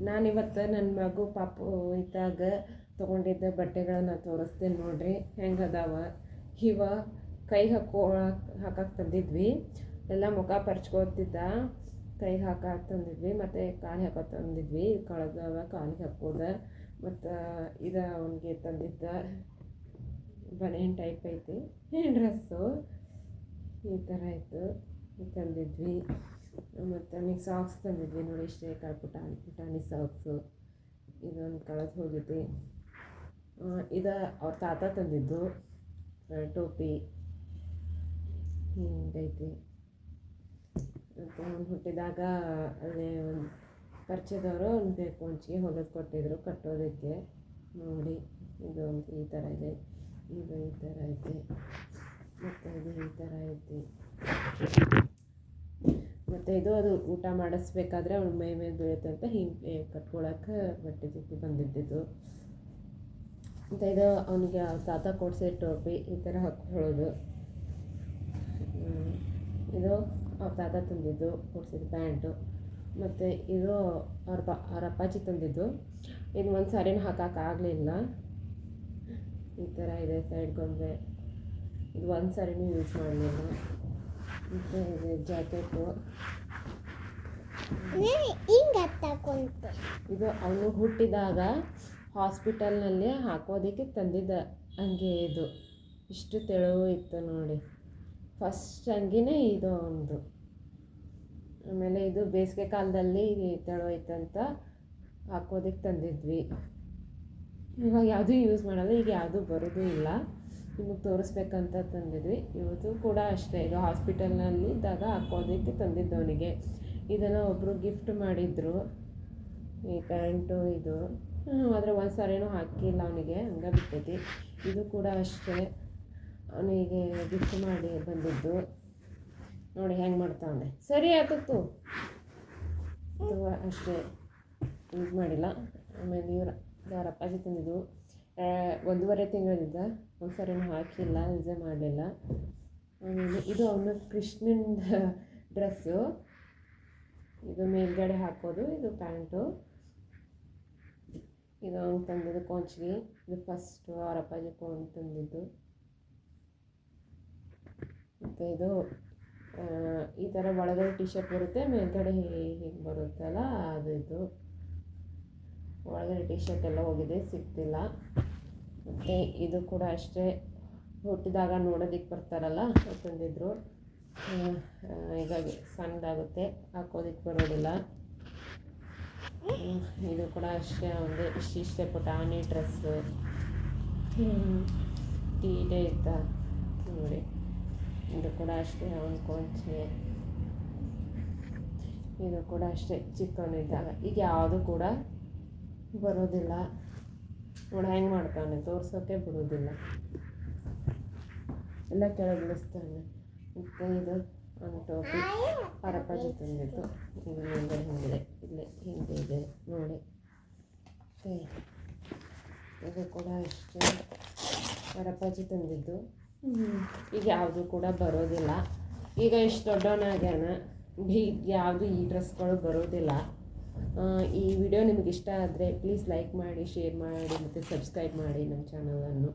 ನಾನಿವತ್ತು ನನ್ನ ಮಗು ಪಾಪು ಇದ್ದಾಗ ತೊಗೊಂಡಿದ್ದ ಬಟ್ಟೆಗಳನ್ನು ತೋರಿಸ್ತೇನೆ ನೋಡಿರಿ. ಹೆಂಗೆ ಅದಾವ ಇವ ಕೈ ಹಾಕೋ ಹಾಕಕ್ಕೆ ತಂದಿದ್ವಿ. ಎಲ್ಲ ಮುಖ ಪರ್ಚ್ಕೋತಿದ್ದ. ಕೈ ಹಾಕಕ್ಕೆ ತಂದಿದ್ವಿ. ಮತ್ತು ಕಾಲು ಹಾಕೋ ತಂದಿದ್ವಿ. ಕಳೆದವ ಕಾಲಿಗೆ ಹಾಕೋದ. ಮತ್ತು ಇದು ಅವನಿಗೆ ತಂದಿದ್ದ ಬನಿಯನ್ ಟೈಪ್ ಐತಿ. ಡ್ರೆಸ್ಸು ಈ ಥರ ಇತ್ತು ತಂದಿದ್ವಿ. ಮತ್ತು ಅವನಿಗೆ ಸಾಕ್ಸ್ ತಂದಿದ್ವಿ. ನೋಡಿ ಇಷ್ಟೇ ಕಾಳು ಪುಟಾಣಿ ಸಾಕ್ಸು ಇದೊಂದು ಕಳೆದು ಹೋಗೈತಿ ಇದು ಅವ್ರ ತಾತ ತಂದಿದ್ದು ಟೋಪಿ. ಹಿಂಗೈತಿ. ಮತ್ತು ಅವ್ನು ಹುಟ್ಟಿದಾಗ ಅದೇ ಒಂದು ಪರಿಚಯದವರು ಬೇಕು ಹಂಚಿಗೆ ಹೊಲಿದು ಕೊಟ್ಟಿದ್ರು ಕಟ್ಟೋದಕ್ಕೆ. ನೋಡಿ, ಇದು ಒಂದು ಈ ಥರ ಇದೆ, ಇದು ಈ ಥರ ಐತಿ ಮತ್ತು ಇದು ಈ ಥರ ಐತಿ ಮತ್ತು ಇದು, ಅದು ಊಟ ಮಾಡಿಸ್ಬೇಕಾದ್ರೆ ಅವಳು ಮೈ ಮೇಲೆ ಅಂತ ಹಿಂಗೆ ಕಟ್ಕೊಳಕ್ಕೆ ಬಟ್ಟೆ ಜೊತೆ ಬಂದಿದ್ದಿದ್ದು. ಮತ್ತು ಇದು ಅವನಿಗೆ ತಾತ ಕೊಡಿಸಿ ಟೋಪಿ ಈ ಥರ ಹಾಕ್ಕೊಳ್ಳೋದು. ಇದು ಅವ್ರ ತಾತ ತಂದಿದ್ದು, ಕೊಡಿಸಿದ ಪ್ಯಾಂಟು. ಮತ್ತು ಇದು ಅವ್ರ ಪ ಅವ್ರ ಅಪ್ಪಾಜಿ ತಂದಿದ್ದು. ಇದು ಒಂದು ಸಾರಿನೂ ಹಾಕೋಕ್ಕಾಗಲಿಲ್ಲ ಈ ಥರ ಇದೆ ಸೈಡ್ ಗೊಂಬೆ. ಇದು ಒಂದು ಸಾರಿನೂ ಯೂಸ್ ಮಾಡಲಿಲ್ಲ. ಮತ್ತು ಜಾಕೆಟು ಹಿಂಗೆ ಇದು ಅವನು ಹುಟ್ಟಿದಾಗ ಹಾಸ್ಪಿಟಲ್ನಲ್ಲಿ ಹಾಕೋದಕ್ಕೆ ತಂದಿದ್ದ ಹಂಗೆ ಇದು. ಇಷ್ಟು ತೆಳುವು ಇತ್ತು ನೋಡಿ. ಫಸ್ಟ್ ಅಂಗಿನೇ ಇದು ಅವನದು ಆಮೇಲೆ ಇದು ಬೇಸಿಗೆ ಕಾಲದಲ್ಲಿ ತೆಳು ಐತಂತ ಹಾಕೋದಕ್ಕೆ ತಂದಿದ್ವಿ. ಇವಾಗ ಯಾವುದೂ ಯೂಸ್ ಮಾಡಲ್ಲ ಈಗ ಯಾವುದೂ ಬರೋದು ಇಲ್ಲ. ನಿಮಗೆ ತೋರಿಸ್ಬೇಕಂತ ತಂದಿದ್ವಿ. ಇವತ್ತು ಕೂಡ ಅಷ್ಟೇ, ಇದು ಹಾಸ್ಪಿಟಲ್ನಲ್ಲಿ ಇದ್ದಾಗ ಹಾಕೋದಕ್ಕೆ ತಂದಿದ್ದವನಿಗೆ ಇದನ್ನು ಒಬ್ಬರು ಗಿಫ್ಟ್ ಮಾಡಿದ್ರು. ಈ ಪ್ಯಾಂಟು, ಇದು. ಆದರೆ ಒಂದು ಸಾರಿನೂ ಹಾಕಿಲ್ಲ ಅವನಿಗೆ, ಹಂಗೆ ಬಿಟ್ಟೈತಿ. ಇದು ಕೂಡ ಅಷ್ಟೇ, ಅವನಿಗೆ ಗಿಫ್ಟ್ ಮಾಡಿ ಬಂದಿದ್ದು. ನೋಡಿ, ಹೆಂಗೆ ಮಾಡ್ತಾವನೆ ಸರಿ ಆಗುತ್ತು ಇದು ಅಷ್ಟೇ ಯೂಸ್ ಮಾಡಿಲ್ಲ. ಆಮೇಲೆ ಇವ್ರ ಅವ್ರ ಅಪ್ಪಾಜಿ ಒಂದೂವರೆ ತಿಂಗಳಿಂದ ಸಾರಿನೂ ಹಾಕಿಲ್ಲ ನಿಜ ಮಾಡಲಿಲ್ಲ. ಇದು ಅವನು ಕೃಷ್ಣನ ಡ್ರೆಸ್ಸು. ಇದು ಮೇಲ್ಗಡೆ ಹಾಕೋದು, ಇದು ಪ್ಯಾಂಟು. ಇದು ಅವ್ನು ತಂದಿದ್ದು ಕೊಂಚಿಗೆ, ಇದು ಫಸ್ಟು ಅವ್ರ ಅಪ್ಪಾಜಿ ಕೊಂಡು ತಂದಿದ್ದು. ಮತ್ತು ಇದು ಈ ಥರ ಒಳಗಡೆ ಟಿ ಶರ್ಟ್ ಬರುತ್ತೆ, ಮೇಲ್ಗಡೆ ಹೀಗೆ ಬರುತ್ತಲ್ಲ, ಅದು ಇದು. ಒಳಗಡೆ ಟಿ ಶರ್ಟ್ ಎಲ್ಲ ಹೋಗಿದೆ, ಸಿಗ್ತಿಲ್ಲ. ಮತ್ತು ಇದು ಕೂಡ ಅಷ್ಟೇ. ಹುಟ್ಟಿದಾಗ ನೋಡೋದಕ್ಕೆ ಬರ್ತಾರಲ್ಲ ತಂದಿದ್ರು ಹೀಗಾಗಿ ಸಣ್ಣದಾಗುತ್ತೆ ಹಾಕೋದಕ್ಕೆ ಬರೋದಿಲ್ಲ. ಇದು ಕೂಡ ಅಷ್ಟೇ, ಒಂದು ಇಷ್ಟಿಷ್ಟೇ ಆನಿ ಡ್ರೆಸ್ಸು ಟೀಟೇ ಇದ್ದ ನೋಡಿ. ಇದು ಕೂಡ ಅಷ್ಟೇ ಒಂದು ಕೊಂಚೆ ಇದು ಕೂಡ ಅಷ್ಟೇ, ಚಿಕ್ಕವನಿದ್ದಾಗ. ಈಗ ಯಾವುದು ಕೂಡ ಬರೋದಿಲ್ಲ. ನೋಡಿ, ಹೆಂಗೆ ಮಾಡ್ತಾನೆ ತೋರ್ಸೋಕ್ಕೆ ಬಿಡೋದಿಲ್ಲ ಎಲ್ಲ ಕೆಳಗೆ ಬಿಡಿಸ್ತಾನೆ ಮತ್ತು ಇದು ಒಂದು ಟೋಪಿ ಪರಪಾಜಿ ತಂದಿದ್ದು. ಇದು ಮುಂದೆ ಹಿಂಗಿದೆ ಇಲ್ಲಿ ಹಿಂದೆ ಇದೆ, ನೋಡಿ. ಮತ್ತು ಇದು ಕೂಡ ಅಷ್ಟೇ. ಹರಪಾಜಿ ತಂದಿದ್ದು. ಈಗ ಯಾವುದು ಕೂಡ ಬರೋದಿಲ್ಲ. ಈಗ ಇಷ್ಟು ದೊಡ್ಡವನಾಗ್ಯಾನ. ಈಗ ಯಾವುದು ಈ ಡ್ರೆಸ್ಗಳು ಬರೋದಿಲ್ಲ. ಈ ವಿಡಿಯೋ ನಿಮಗೆ ಇಷ್ಟ ಆದರೆ ಪ್ಲೀಸ್ ಲೈಕ್ ಮಾಡಿ ಶೇರ್ ಮಾಡಿ ಮತ್ತು ಸಬ್ಸ್ಕ್ರೈಬ್ ಮಾಡಿ ನಮ್ಮ ಚಾನಲನ್ನು